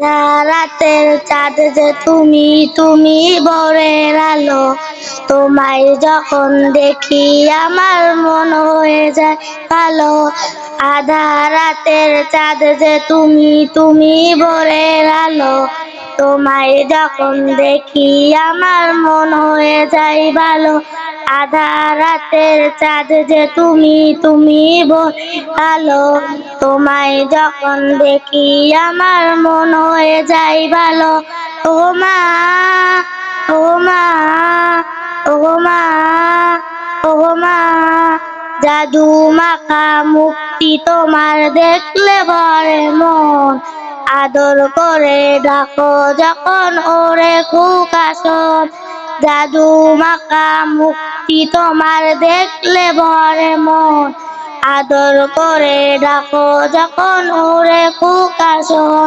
রাতের চাঁদ যে তুমি তুমি ভোরের আলো। তোমায় যখন দেখি আমার মন হয়ে যায় ভালো আধা রাতের চাঁদ যে তুমি তুমি ভোরের আলো। তোমায় যখন দেখি আমার মন হয়ে যায় ভালো। আধা রাতের চাঁদ যে তুমি তুমি ভালো তোমায় যখন দেখি আমার মন হয়ে যায় ভালো। ও মা ও মা ও মা ও মা। জাদু মাখা মুক্তি তোমার দেখলে ভরে মন। আদর করে ডাকো যখন ওরে কুকাশন। জাদু মাখা মুক্তি তোমার দেখলে ভরে মন। আদর করে ডাকো যখন ওরে কুকাশন।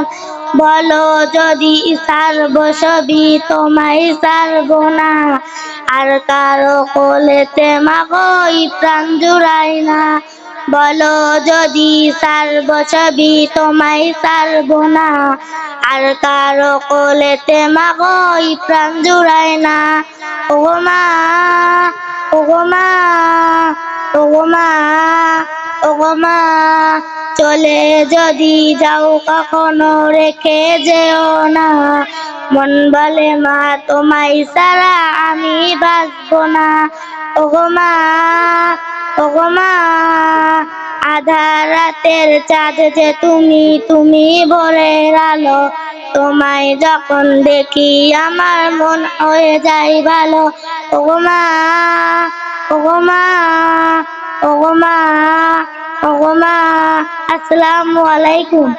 বলো যদি সারব সবই তোমায় সারব না। আর কারও কোলেতে মাগই প্রাণ জুড়াই না। বলো যদি সারব সবই তোমায় সারব না। আর কারও কোলেতে মাগই প্রাণ জুড়াই না। ও মা ও মা ও মা ও মা চলে যদি যাও কখনো রেখে যেও না। মন বলে, মা, তোমায় সারা আমি বাঁচবো না। ও মা ও মা আধা রাতের চাঁদ যে তুমি তুমি ভোরের আলো। তোমায় যখন দেখি আমার মন হয়ে যায় ভালো ও মা ও মা ও মা ও মা আসসালামু আলাইকুম।